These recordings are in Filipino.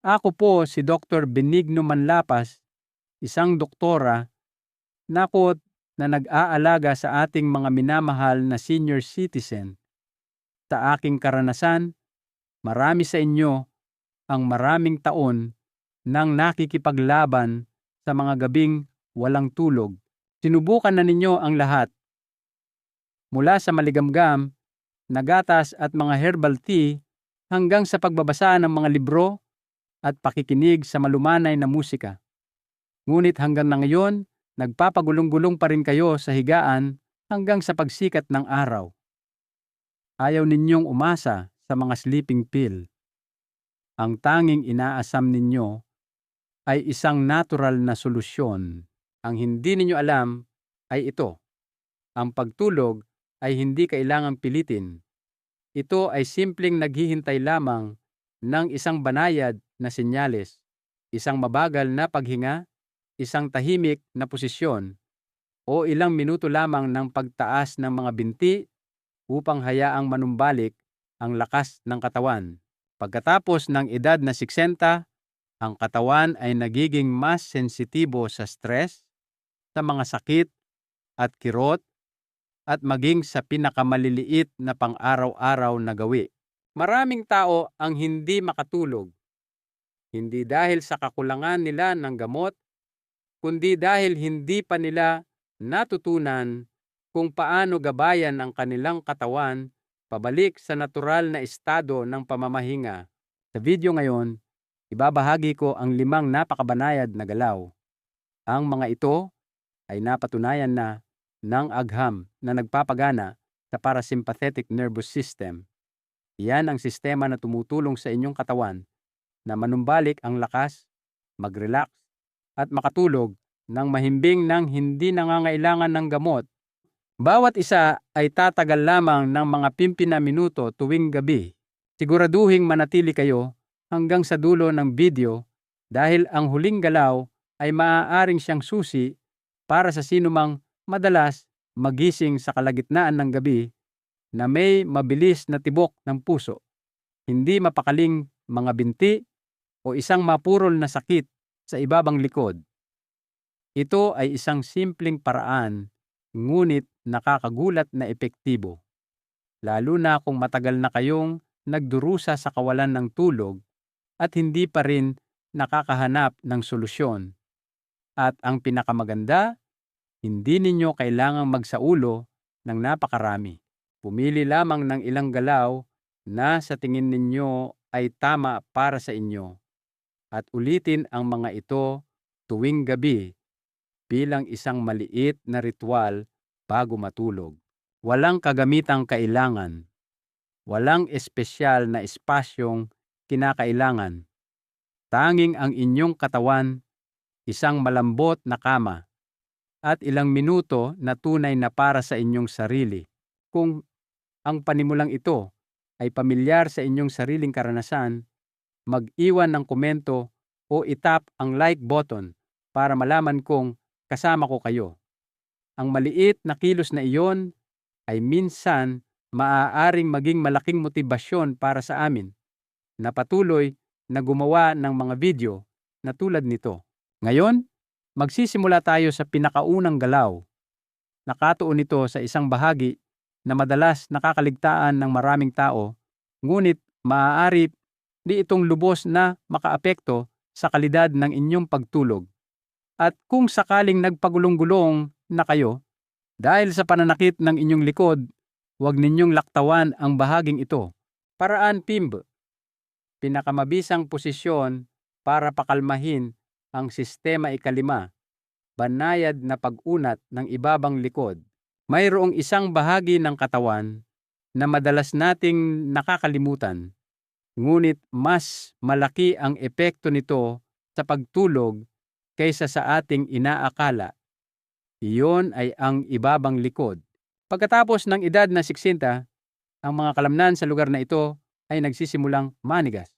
Ako po si Dr. Benigno Manlapas, isang doktora nakot na nag-aalaga sa ating mga minamahal na senior citizen. Sa aking karanasan, marami sa inyo ang maraming taon nang nakikipaglaban sa mga gabing walang tulog. Sinubukan na ninyo ang lahat. Mula sa maligamgam, nagatas at mga herbal tea hanggang sa pagbabasa ng mga libro at pakikinig sa malumanay na musika. Ngunit hanggang na ngayon, nagpapagulong-gulong pa rin kayo sa higaan hanggang sa pagsikat ng araw. Ayaw ninyong umasa sa mga sleeping pill. Ang tanging inaasam ninyo ay isang natural na solusyon. Ang hindi ninyo alam ay ito. Ang pagtulog ay hindi kailangang pilitin. Ito ay simpleng naghihintay lamang ng isang banayad na senyales, isang mabagal na paghinga, isang tahimik na posisyon, o ilang minuto lamang ng pagtaas ng mga binti upang hayaang manumbalik ang lakas ng katawan. Pagkatapos ng edad na 60, ang katawan ay nagiging mas sensitibo sa stress, sa mga sakit at kirot, at maging sa pinakamaliliit na pang-araw-araw na gawi. Maraming tao ang hindi makatulog hindi dahil sa kakulangan nila ng gamot, kundi dahil hindi pa nila natutunan kung paano gabayan ang kanilang katawan pabalik sa natural na estado ng pamamahinga. Sa video ngayon, ibabahagi ko ang limang napakabanayad na galaw. Ang mga ito ay napatunayan na ng agham na nagpapagana sa parasympathetic nervous system. Iyan ang sistema na tumutulong sa inyong katawan na manumbalik ang lakas, mag-relax, at makatulog ng mahimbing ng hindi nangangailangan ng gamot. Bawat isa ay tatagal lamang ng mga pimpi na minuto tuwing gabi. Siguraduhing manatili kayo hanggang sa dulo ng video dahil ang huling galaw ay maaaring siyang susi para sa sinumang madalas magising sa kalagitnaan ng gabi na may mabilis na tibok ng puso, hindi mapakaling mga binti o isang mapurol na sakit sa ibabang likod. Ito ay isang simpleng paraan, ngunit nakakagulat na epektibo. Lalo na kung matagal na kayong nagdurusa sa kawalan ng tulog at hindi pa rin nakakahanap ng solusyon. At ang pinakamaganda, hindi ninyo kailangang magsaulo ng napakarami. Pumili lamang ng ilang galaw na sa tingin ninyo ay tama para sa inyo at ulitin ang mga ito tuwing gabi bilang isang maliit na ritual bago matulog. Walang kagamitang kailangan. Walang espesyal na espasyong kinakailangan. Tanging ang inyong katawan, isang malambot na kama, at ilang minuto na tunay na para sa inyong sarili. Kung ang panimulang ito ay pamilyar sa inyong sariling karanasan, mag-iwan ng komento o itap ang like button para malaman kong kasama ko kayo. Ang maliit na kilos na iyon ay minsan maaaring maging malaking motibasyon para sa amin na patuloy na gumawa ng mga video na tulad nito. Ngayon, magsisimula tayo sa pinakaunang galaw. Nakatuon ito sa isang bahagi na madalas nakakaligtaan ng maraming tao, ngunit maaari di itong lubos na makaapekto sa kalidad ng inyong pagtulog. At kung sakaling nagpagulong-gulong na kayo, dahil sa pananakit ng inyong likod, huwag ninyong laktawan ang bahaging ito. Paraan PIMB, pinakamabisang posisyon para pakalmahin ang sistema ikalima, banayad na pag-unat ng ibabang likod. Mayroong isang bahagi ng katawan na madalas nating nakakalimutan Ngunit mas malaki ang epekto nito sa pagtulog kaysa sa ating inaakala. Iyon ay ang ibabang likod. Pagkatapos ng edad na 60, ang mga kalamnan sa lugar na ito ay nagsisimulang manigas.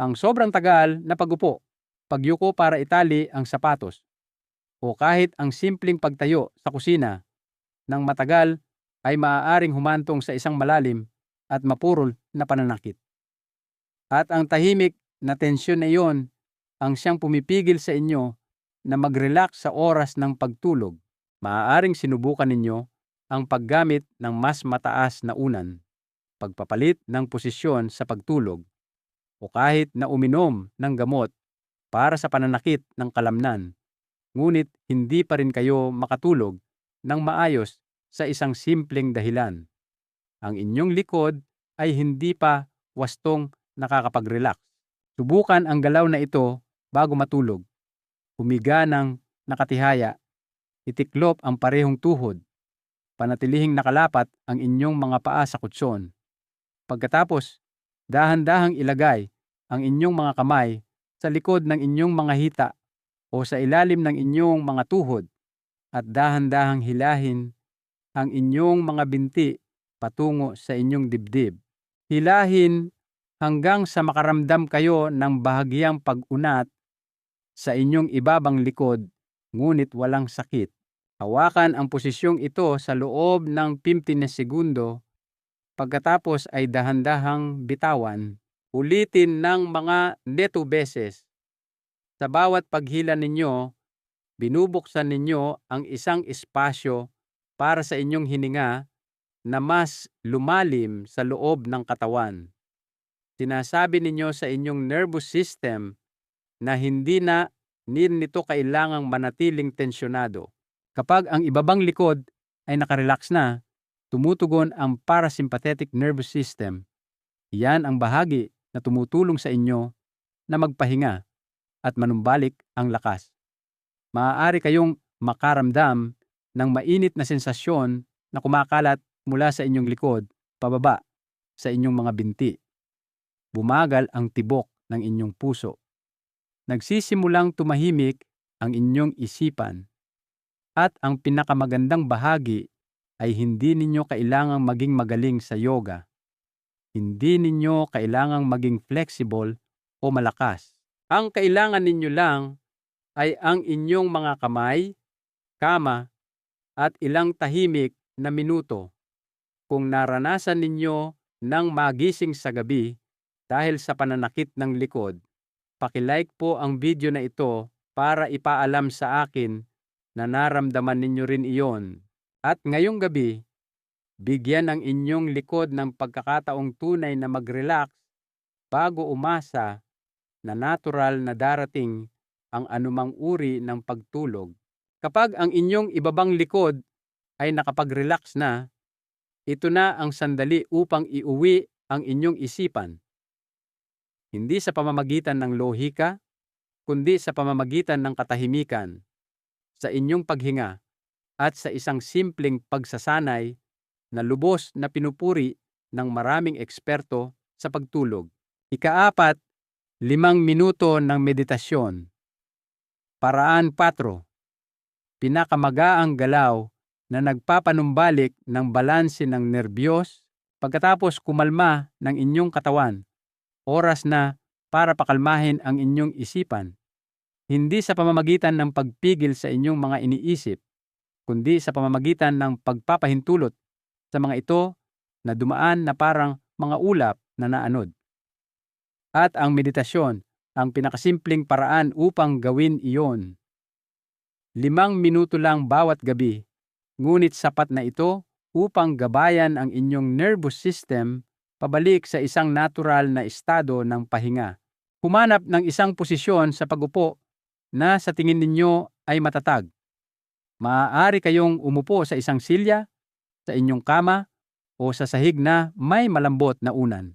Ang sobrang tagal na pagupo, pagyuko para itali ang sapatos, o kahit ang simpleng pagtayo sa kusina ng matagal ay maaaring humantong sa isang malalim at mapurol na pananakit. At ang tahimik na tensyon na iyon ang siyang pumipigil sa inyo na mag-relax sa oras ng pagtulog. Maaaring sinubukan ninyo ang paggamit ng mas mataas na unan, pagpapalit ng posisyon sa pagtulog, o kahit na uminom ng gamot para sa pananakit ng kalamnan. Ngunit hindi pa rin kayo makatulog ng maayos sa isang simpleng dahilan. Ang inyong likod ay hindi pa wastong nakakapag-relax. Subukan ang galaw na ito bago matulog. Humiga ng nakatihaya. Itiklop ang parehong tuhod. Panatilihing nakalapat ang inyong mga paa sa kutson. Pagkatapos, dahan-dahang ilagay ang inyong mga kamay sa likod ng inyong mga hita o sa ilalim ng inyong mga tuhod at dahan-dahang hilahin ang inyong mga binti patungo sa inyong dibdib. Hilahin hanggang sa makaramdam kayo ng bahagyang pag-unat sa inyong ibabang likod ngunit walang sakit. Hawakan ang posisyong ito sa loob ng 15 na segundo pagkatapos ay dahan-dahang bitawan. Ulitin ng mga neto beses. Sa bawat paghila ninyo, binubuksan ninyo ang isang espasyo para sa inyong hininga na mas lumalim sa loob ng katawan. Sinasabi ninyo sa inyong nervous system na hindi na nito kailangang manatiling tensyonado. Kapag ang ibabang likod ay nakarelax na, tumutugon ang parasympathetic nervous system. Iyan ang bahagi na tumutulong sa inyo na magpahinga at manumbalik ang lakas. Maaari kayong makaramdam ng mainit na sensasyon na kumakalat mula sa inyong likod pababa sa inyong mga binti. Bumagal ang tibok ng inyong puso. Nagsisimulang tumahimik ang inyong isipan. At ang pinakamagandang bahagi ay hindi ninyo kailangang maging magaling sa yoga. Hindi ninyo kailangang maging flexible o malakas. Ang kailangan ninyo lang ay ang inyong mga kamay, kama, at ilang tahimik na minuto. Kung naranasan ninyo ng magising sa gabi dahil sa pananakit ng likod, pakilike po ang video na ito para ipaalam sa akin na naramdaman ninyo rin iyon. At ngayong gabi, bigyan ang inyong likod ng pagkakataong tunay na mag-relax bago umasa na natural na darating ang anumang uri ng pagtulog. Kapag ang inyong ibabang likod ay nakapag-relax na, ito na ang sandali upang iuwi ang inyong isipan hindi sa pamamagitan ng lohika, kundi sa pamamagitan ng katahimikan, sa inyong paghinga, at sa isang simpleng pagsasanay na lubos na pinupuri ng maraming eksperto sa pagtulog. Ikaapat, limang minuto ng meditasyon. Paraan 4. Pinakamagaang galaw na nagpapanumbalik ng balanse ng nerbiyos pagkatapos kumalma ng inyong katawan oras na para pakalmahin ang inyong isipan, hindi sa pamamagitan ng pagpigil sa inyong mga iniisip, kundi sa pamamagitan ng pagpapahintulot sa mga ito na dumaan na parang mga ulap na naanod. At ang meditasyon, ang pinakasimpleng paraan upang gawin iyon. Limang minuto lang bawat gabi, ngunit sapat na ito upang gabayan ang inyong nervous system pabalik sa isang natural na estado ng pahinga. Humanap ng isang posisyon sa pagupo na sa tingin ninyo ay matatag. Maaari kayong umupo sa isang silya, sa inyong kama, o sa sahig na may malambot na unan.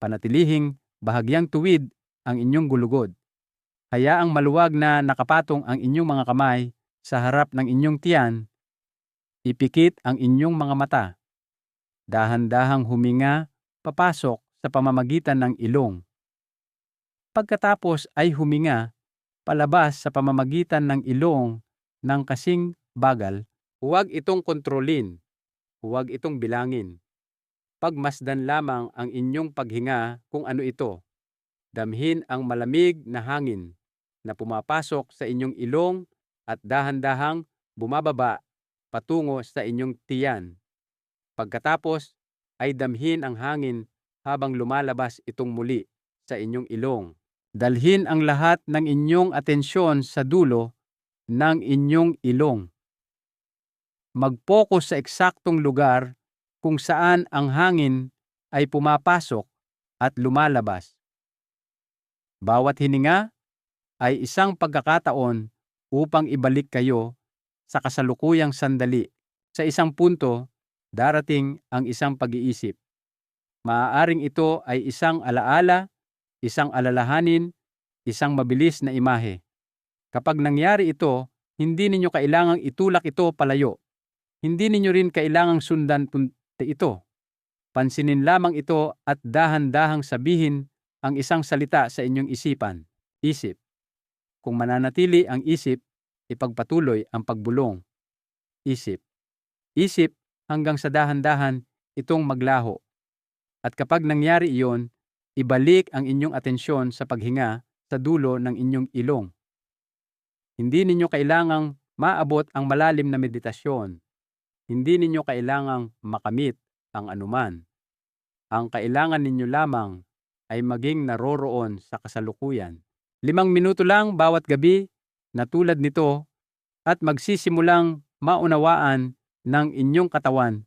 Panatilihing bahagyang tuwid ang inyong gulugod. Hayaang maluwag na nakapatong ang inyong mga kamay sa harap ng inyong tiyan. Ipikit ang inyong mga mata. Dahan-dahang huminga papasok sa pamamagitan ng ilong. Pagkatapos ay huminga palabas sa pamamagitan ng ilong ng kasing bagal, huwag itong kontrolin, huwag itong bilangin. Pagmasdan lamang ang inyong paghinga kung ano ito. Damhin ang malamig na hangin na pumapasok sa inyong ilong at dahan-dahang bumababa patungo sa inyong tiyan. Pagkatapos ay damhin ang hangin habang lumalabas itong muli sa inyong ilong. Dalhin ang lahat ng inyong atensyon sa dulo ng inyong ilong. Mag-focus sa eksaktong lugar kung saan ang hangin ay pumapasok at lumalabas. Bawat hininga ay isang pagkakataon upang ibalik kayo sa kasalukuyang sandali. Sa isang punto, darating ang isang pag-iisip. Maaaring ito ay isang alaala, isang alalahanin, isang mabilis na imahe. Kapag nangyari ito, hindi ninyo kailangang itulak ito palayo. Hindi ninyo rin kailangang sundan ito. Pansinin lamang ito at dahan-dahang sabihin ang isang salita sa inyong isipan. Isip. Kung mananatili ang isip, ipagpatuloy ang pagbulong. Isip. Isip hanggang sa dahan-dahan itong maglaho. At kapag nangyari iyon, ibalik ang inyong atensyon sa paghinga sa dulo ng inyong ilong. Hindi ninyo kailangang maabot ang malalim na meditasyon. Hindi ninyo kailangang makamit ang anuman. Ang kailangan ninyo lamang ay maging naroroon sa kasalukuyan. Limang minuto lang bawat gabi na tulad nito at magsisimulang maunawaan ng inyong katawan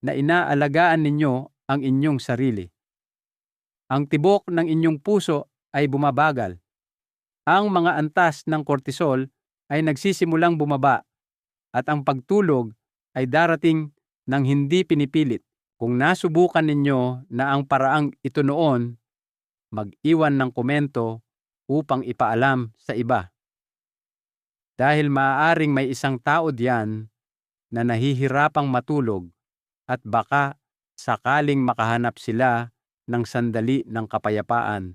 na inaalagaan ninyo ang inyong sarili. Ang tibok ng inyong puso ay bumabagal. Ang mga antas ng kortisol ay nagsisimulang bumaba at ang pagtulog ay darating ng hindi pinipilit. Kung nasubukan ninyo na ang paraang ito noon, mag-iwan ng komento upang ipaalam sa iba. Dahil maaaring may isang tao diyan na nahihirapang matulog at baka sakaling makahanap sila ng sandali ng kapayapaan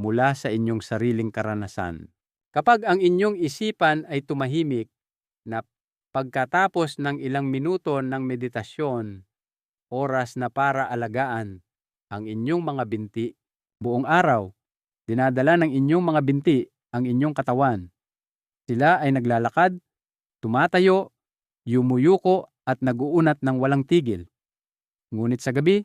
mula sa inyong sariling karanasan. Kapag ang inyong isipan ay tumahimik na pagkatapos ng ilang minuto ng meditasyon, oras na para alagaan ang inyong mga binti buong araw, dinadala ng inyong mga binti ang inyong katawan. Sila ay naglalakad, tumatayo, yumuyuko at naguunat ng walang tigil. Ngunit sa gabi,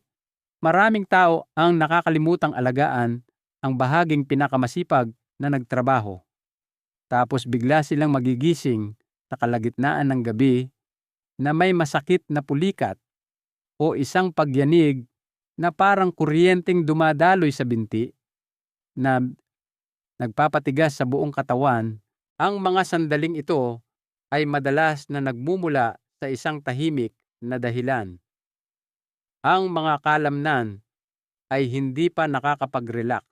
maraming tao ang nakakalimutang alagaan ang bahaging pinakamasipag na nagtrabaho. Tapos bigla silang magigising sa kalagitnaan ng gabi na may masakit na pulikat o isang pagyanig na parang kuryenteng dumadaloy sa binti na nagpapatigas sa buong katawan, ang mga sandaling ito ay madalas na nagmumula sa isang tahimik na dahilan. Ang mga kalamnan ay hindi pa nakakapag-relax.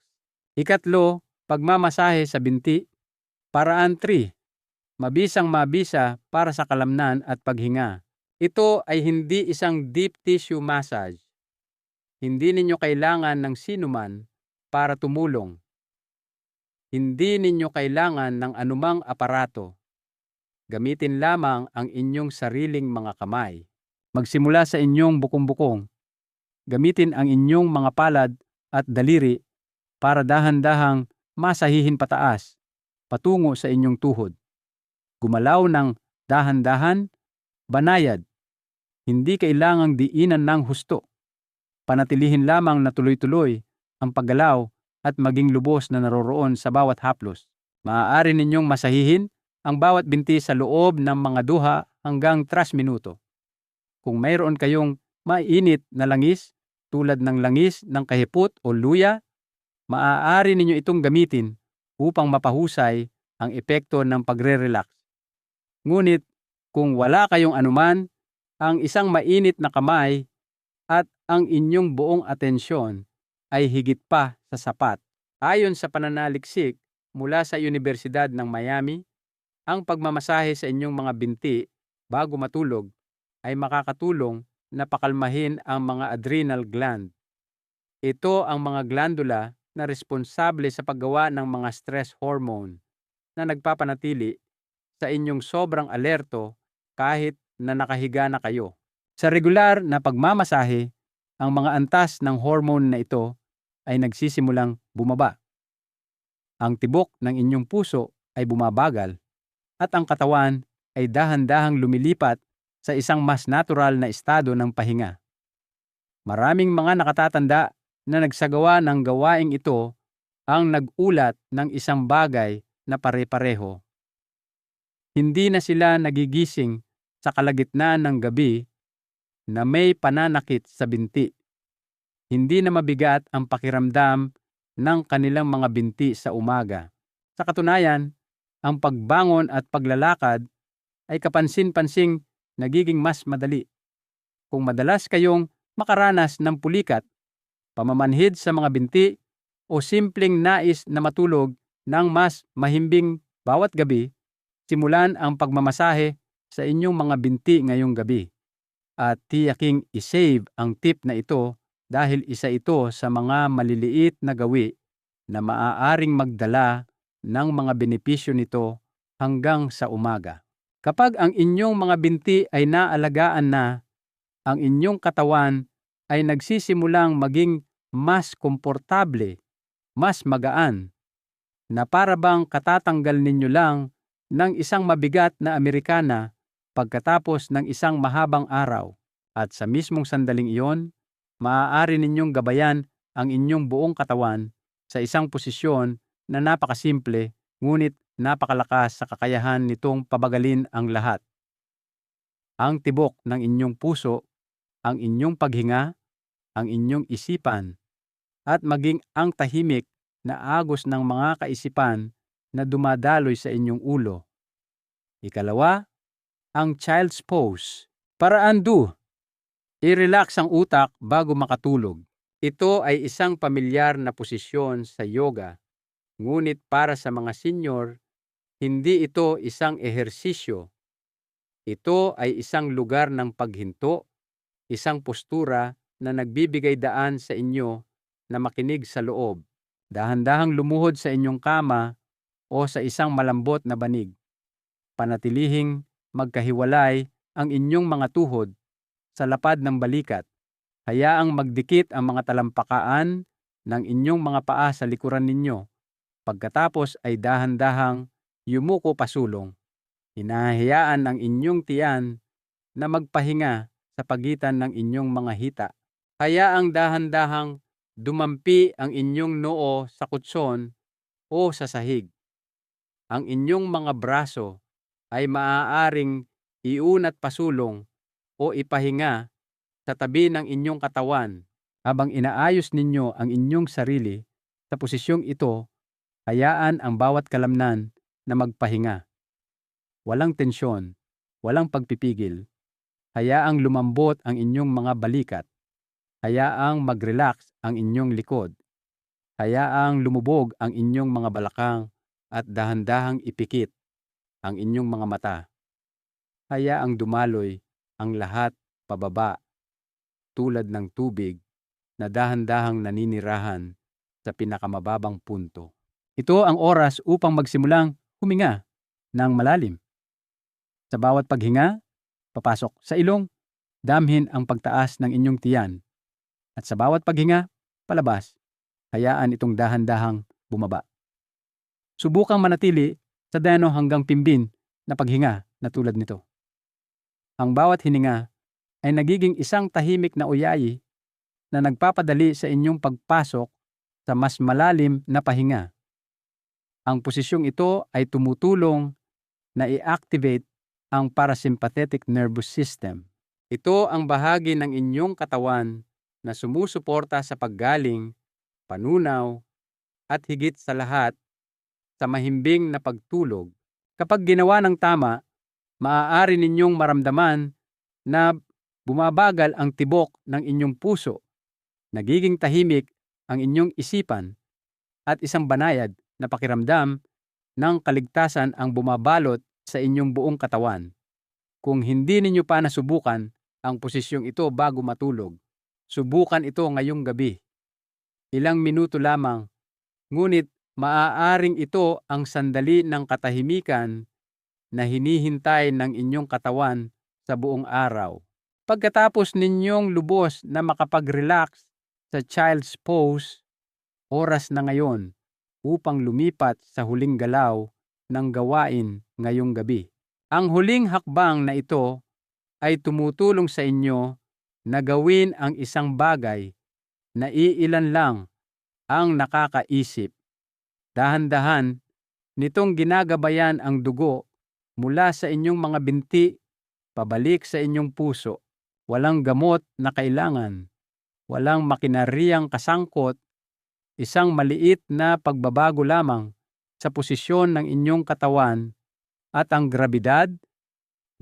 Ikatlo, pagmamasahe sa binti. Paraan 3. Mabisang mabisa para sa kalamnan at paghinga. Ito ay hindi isang deep tissue massage. Hindi ninyo kailangan ng sinuman para tumulong. Hindi ninyo kailangan ng anumang aparato. Gamitin lamang ang inyong sariling mga kamay. Magsimula sa inyong bukong-bukong Gamitin ang inyong mga palad at daliri para dahan-dahang masahihin pataas, patungo sa inyong tuhod. Gumalaw ng dahan-dahan, banayad. Hindi kailangang diinan ng husto. Panatilihin lamang na tuloy-tuloy ang paggalaw at maging lubos na naroroon sa bawat haplos. Maaari ninyong masahihin ang bawat binti sa loob ng mga duha hanggang 3 minuto. Kung mayroon kayong mainit na langis tulad ng langis ng kahipot o luya, maaari ninyo itong gamitin upang mapahusay ang epekto ng pagre-relax. Ngunit kung wala kayong anuman, ang isang mainit na kamay at ang inyong buong atensyon ay higit pa sa sapat. Ayon sa pananaliksik mula sa Universidad ng Miami, ang pagmamasahe sa inyong mga binti bago matulog ay makakatulong na pakalmahin ang mga adrenal gland. Ito ang mga glandula na responsable sa paggawa ng mga stress hormone na nagpapanatili sa inyong sobrang alerto kahit na nakahiga na kayo. Sa regular na pagmamasahe, ang mga antas ng hormone na ito ay nagsisimulang bumaba. Ang tibok ng inyong puso ay bumabagal at ang katawan ay dahan-dahang lumilipat sa isang mas natural na estado ng pahinga. Maraming mga nakatatanda na nagsagawa ng gawaing ito ang nag-ulat ng isang bagay na pare-pareho. Hindi na sila nagigising sa kalagitnaan ng gabi na may pananakit sa binti. Hindi na mabigat ang pakiramdam ng kanilang mga binti sa umaga. Sa katunayan, ang pagbangon at paglalakad ay kapansin-pansing nagiging mas madali. Kung madalas kayong makaranas ng pulikat, pamamanhid sa mga binti o simpleng nais na matulog ng mas mahimbing bawat gabi, simulan ang pagmamasahe sa inyong mga binti ngayong gabi. At tiyaking isave ang tip na ito dahil isa ito sa mga maliliit na gawi na maaaring magdala ng mga benepisyo nito hanggang sa umaga. Kapag ang inyong mga binti ay naalagaan na, ang inyong katawan ay nagsisimulang maging mas komportable, mas magaan, na para bang katatanggal ninyo lang ng isang mabigat na Amerikana pagkatapos ng isang mahabang araw. At sa mismong sandaling iyon, maaari ninyong gabayan ang inyong buong katawan sa isang posisyon na napakasimple ngunit napakalakas sa kakayahan nitong pabagalin ang lahat. Ang tibok ng inyong puso, ang inyong paghinga, ang inyong isipan, at maging ang tahimik na agos ng mga kaisipan na dumadaloy sa inyong ulo. Ikalawa, ang child's pose. Para undo, i-relax ang utak bago makatulog. Ito ay isang pamilyar na posisyon sa yoga, ngunit para sa mga senior, hindi ito isang ehersisyo. Ito ay isang lugar ng paghinto, isang postura na nagbibigay daan sa inyo na makinig sa loob. Dahan-dahang lumuhod sa inyong kama o sa isang malambot na banig. Panatilihing magkahiwalay ang inyong mga tuhod sa lapad ng balikat. Hayaang magdikit ang mga talampakaan ng inyong mga paa sa likuran ninyo. Pagkatapos ay dahan-dahang yumuko pasulong. Hinahayaan ang inyong tiyan na magpahinga sa pagitan ng inyong mga hita. Hayaang dahan-dahang dumampi ang inyong noo sa kutson o sa sahig. Ang inyong mga braso ay maaaring iunat pasulong o ipahinga sa tabi ng inyong katawan habang inaayos ninyo ang inyong sarili sa posisyong ito, hayaan ang bawat kalamnan na magpahinga. Walang tensyon, walang pagpipigil. Hayaang lumambot ang inyong mga balikat. Hayaang mag-relax ang inyong likod. Hayaang lumubog ang inyong mga balakang at dahan-dahang ipikit ang inyong mga mata. Hayaang dumaloy ang lahat pababa tulad ng tubig na dahan-dahang naninirahan sa pinakamababang punto. Ito ang oras upang magsimulang huminga ng malalim. Sa bawat paghinga, papasok sa ilong, damhin ang pagtaas ng inyong tiyan. At sa bawat paghinga, palabas, hayaan itong dahan-dahang bumaba. Subukang manatili sa deno hanggang pimbin na paghinga na tulad nito. Ang bawat hininga ay nagiging isang tahimik na uyayi na nagpapadali sa inyong pagpasok sa mas malalim na pahinga. Ang posisyong ito ay tumutulong na i-activate ang parasympathetic nervous system. Ito ang bahagi ng inyong katawan na sumusuporta sa paggaling, panunaw, at higit sa lahat, sa mahimbing na pagtulog. Kapag ginawa ng tama, maaari ninyong maramdaman na bumabagal ang tibok ng inyong puso, nagiging tahimik ang inyong isipan, at isang banayad na pakiramdam ng kaligtasan ang bumabalot sa inyong buong katawan. Kung hindi ninyo pa nasubukan ang posisyong ito bago matulog, subukan ito ngayong gabi. Ilang minuto lamang, ngunit maaaring ito ang sandali ng katahimikan na hinihintay ng inyong katawan sa buong araw. Pagkatapos ninyong lubos na makapag-relax sa child's pose, oras na ngayon upang lumipat sa huling galaw ng gawain ngayong gabi. Ang huling hakbang na ito ay tumutulong sa inyo na gawin ang isang bagay na iilan lang ang nakakaisip Dahan-dahan, nitong ginagabayan ang dugo mula sa inyong mga binti pabalik sa inyong puso. Walang gamot na kailangan. Walang makinaryang kasangkot. Isang maliit na pagbabago lamang sa posisyon ng inyong katawan at ang grabidad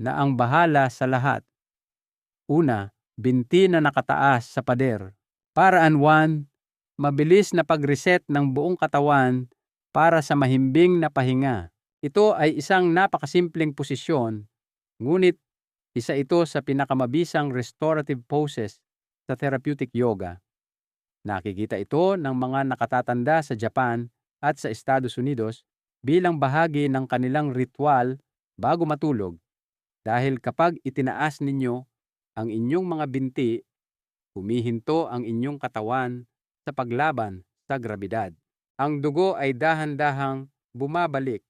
na ang bahala sa lahat. Una, binti na nakataas sa pader. Paraan 1, mabilis na pag-reset ng buong katawan para sa mahimbing na pahinga. Ito ay isang napakasimpleng posisyon, ngunit isa ito sa pinakamabisang restorative poses sa therapeutic yoga. Nakikita ito ng mga nakatatanda sa Japan at sa Estados Unidos bilang bahagi ng kanilang ritual bago matulog. Dahil kapag itinaas ninyo ang inyong mga binti, humihinto ang inyong katawan sa paglaban sa grabidad. Ang dugo ay dahan-dahang bumabalik.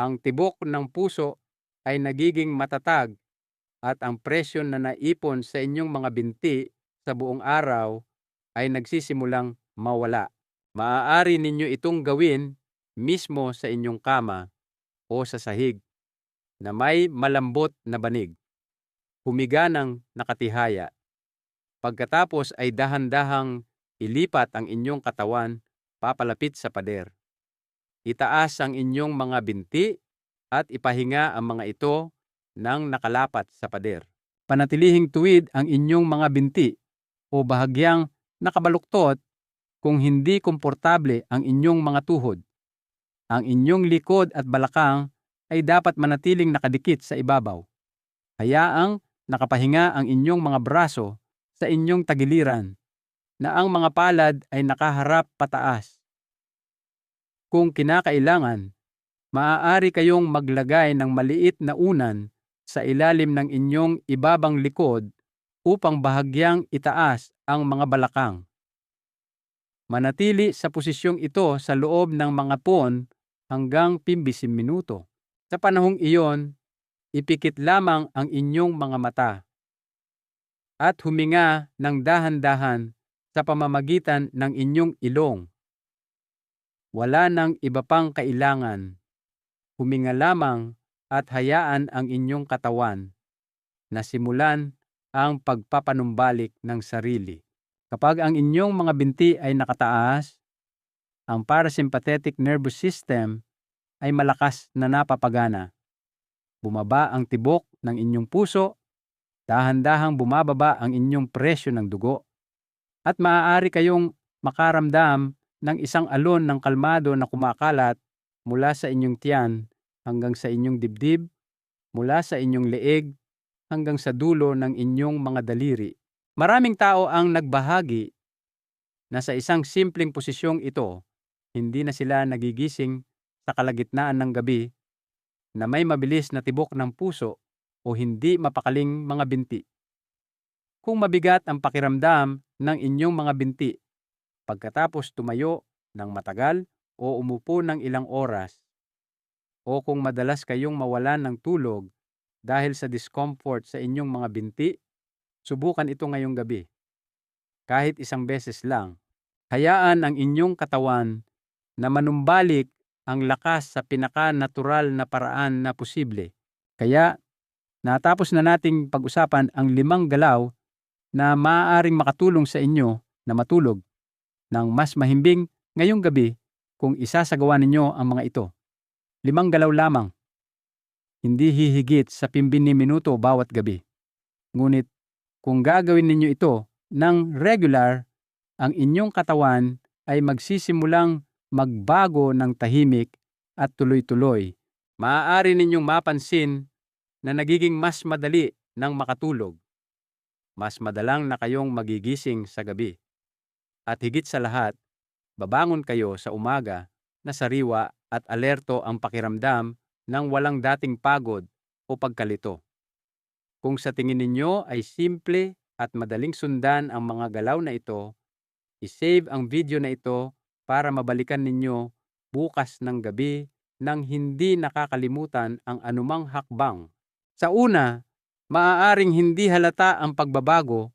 Ang tibok ng puso ay nagiging matatag at ang presyon na naipon sa inyong mga binti sa buong araw ay nagsisimulang mawala. Maaari ninyo itong gawin mismo sa inyong kama o sa sahig na may malambot na banig. Humiga ng nakatihaya. Pagkatapos ay dahan-dahang ilipat ang inyong katawan papalapit sa pader. Itaas ang inyong mga binti at ipahinga ang mga ito nang nakalapat sa pader. Panatilihing tuwid ang inyong mga binti o bahagyang nakabaluktot kung hindi komportable ang inyong mga tuhod. Ang inyong likod at balakang ay dapat manatiling nakadikit sa ibabaw. Hayaang nakapahinga ang inyong mga braso sa inyong tagiliran na ang mga palad ay nakaharap pataas. Kung kinakailangan, maaari kayong maglagay ng maliit na unan sa ilalim ng inyong ibabang likod upang bahagyang itaas ang mga balakang. Manatili sa posisyong ito sa loob ng mga pon hanggang 15 minuto. Sa panahong iyon, ipikit lamang ang inyong mga mata at huminga ng dahan-dahan sa pamamagitan ng inyong ilong. Wala nang iba pang kailangan. Huminga lamang at hayaan ang inyong katawan na simulan ang pagpapanumbalik ng sarili. Kapag ang inyong mga binti ay nakataas, ang parasympathetic nervous system ay malakas na napapagana. Bumaba ang tibok ng inyong puso, dahan-dahang bumababa ang inyong presyo ng dugo, at maaari kayong makaramdam ng isang alon ng kalmado na kumakalat mula sa inyong tiyan hanggang sa inyong dibdib, mula sa inyong leeg hanggang sa dulo ng inyong mga daliri. Maraming tao ang nagbahagi na sa isang simpleng posisyong ito, hindi na sila nagigising sa kalagitnaan ng gabi na may mabilis na tibok ng puso o hindi mapakaling mga binti. Kung mabigat ang pakiramdam ng inyong mga binti, pagkatapos tumayo ng matagal o umupo ng ilang oras, o kung madalas kayong mawalan ng tulog dahil sa discomfort sa inyong mga binti, subukan ito ngayong gabi. Kahit isang beses lang, hayaan ang inyong katawan na manumbalik ang lakas sa pinaka-natural na paraan na posible. Kaya, natapos na nating pag-usapan ang limang galaw na maaaring makatulong sa inyo na matulog ng mas mahimbing ngayong gabi kung isasagawa ninyo ang mga ito. Limang galaw lamang. Hindi hihigit sa 15 minuto bawat gabi. Ngunit kung gagawin ninyo ito ng regular, ang inyong katawan ay magsisimulang magbago ng tahimik at tuloy-tuloy. Maaari ninyong mapansin na nagiging mas madali ng makatulog. Mas madalang na kayong magigising sa gabi. At higit sa lahat, babangon kayo sa umaga na sariwa at alerto ang pakiramdam ng walang dating pagod o pagkalito. Kung sa tingin ninyo ay simple at madaling sundan ang mga galaw na ito, isave ang video na ito para mabalikan ninyo bukas ng gabi nang hindi nakakalimutan ang anumang hakbang. Sa una, maaaring hindi halata ang pagbabago,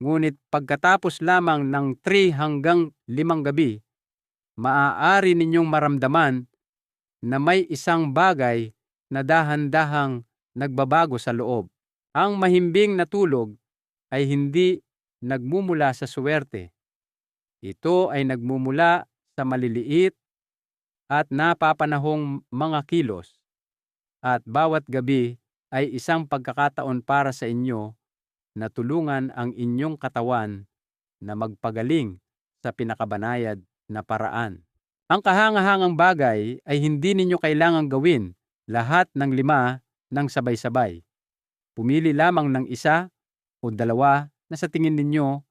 ngunit pagkatapos lamang ng 3 hanggang 5 gabi, maaari ninyong maramdaman na may isang bagay na dahan-dahang nagbabago sa loob. Ang mahimbing na tulog ay hindi nagmumula sa suwerte. Ito ay nagmumula sa maliliit at napapanahong mga kilos. At bawat gabi ay isang pagkakataon para sa inyo na tulungan ang inyong katawan na magpagaling sa pinakabanayad na paraan. Ang kahangahangang bagay ay hindi ninyo kailangang gawin lahat ng lima ng sabay-sabay. Pumili lamang ng isa o dalawa na sa tingin ninyo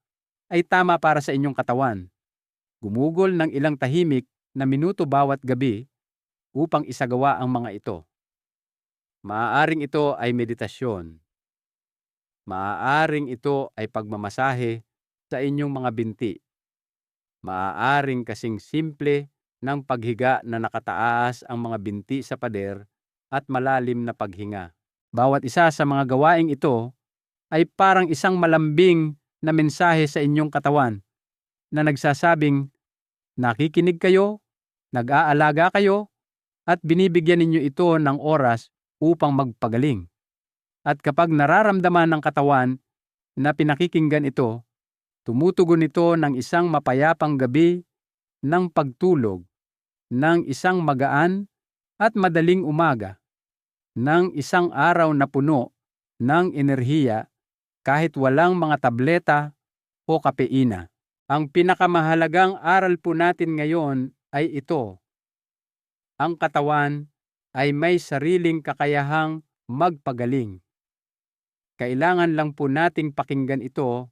ay tama para sa inyong katawan. Gumugol ng ilang tahimik na minuto bawat gabi upang isagawa ang mga ito. Maaaring ito ay meditasyon. Maaaring ito ay pagmamasahe sa inyong mga binti. Maaaring kasing simple ng paghiga na nakataas ang mga binti sa pader at malalim na paghinga. Bawat isa sa mga gawaing ito ay parang isang malambing na mensahe sa inyong katawan na nagsasabing nakikinig kayo, nag-aalaga kayo, at binibigyan ninyo ito ng oras upang magpagaling. At kapag nararamdaman ng katawan na pinakikinggan ito, tumutugon ito ng isang mapayapang gabi ng pagtulog, ng isang magaan at madaling umaga, ng isang araw na puno ng enerhiya kahit walang mga tableta o kapeina. Ang pinakamahalagang aral po natin ngayon ay ito. Ang katawan ay may sariling kakayahang magpagaling. Kailangan lang po nating pakinggan ito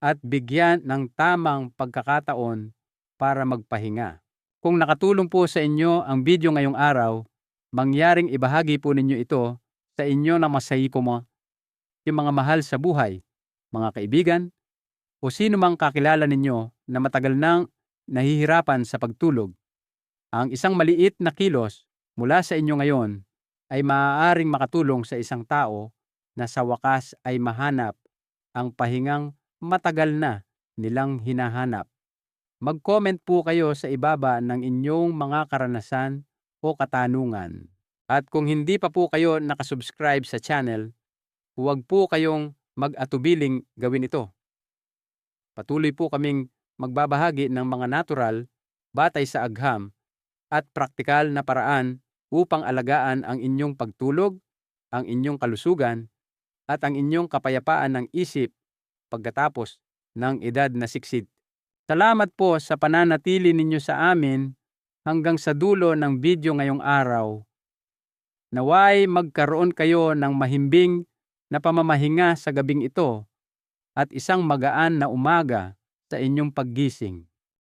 at bigyan ng tamang pagkakataon para magpahinga. Kung nakatulong po sa inyo ang video ngayong araw, mangyaring ibahagi po ninyo ito sa inyo na masayiko mo, yung mga mahal sa buhay, mga kaibigan, o sino mang kakilala ninyo na matagal nang nahihirapan sa pagtulog. Ang isang maliit na kilos mula sa inyo ngayon ay maaaring makatulong sa isang tao na sa wakas ay mahanap ang pahingang matagal na nilang hinahanap. Mag-comment po kayo sa ibaba ng inyong mga karanasan o katanungan. At kung hindi pa po kayo nakasubscribe sa channel, huwag po kayong mag-atubiling gawin ito. Patuloy po kaming magbabahagi ng mga natural, batay sa agham, at praktikal na paraan upang alagaan ang inyong pagtulog, ang inyong kalusugan, at ang inyong kapayapaan ng isip pagkatapos ng edad na siksid. Salamat po sa pananatili ninyo sa amin hanggang sa dulo ng video ngayong araw. Naway magkaroon kayo ng mahimbing na pamamahinga sa gabing ito at isang magaan na umaga sa inyong paggising.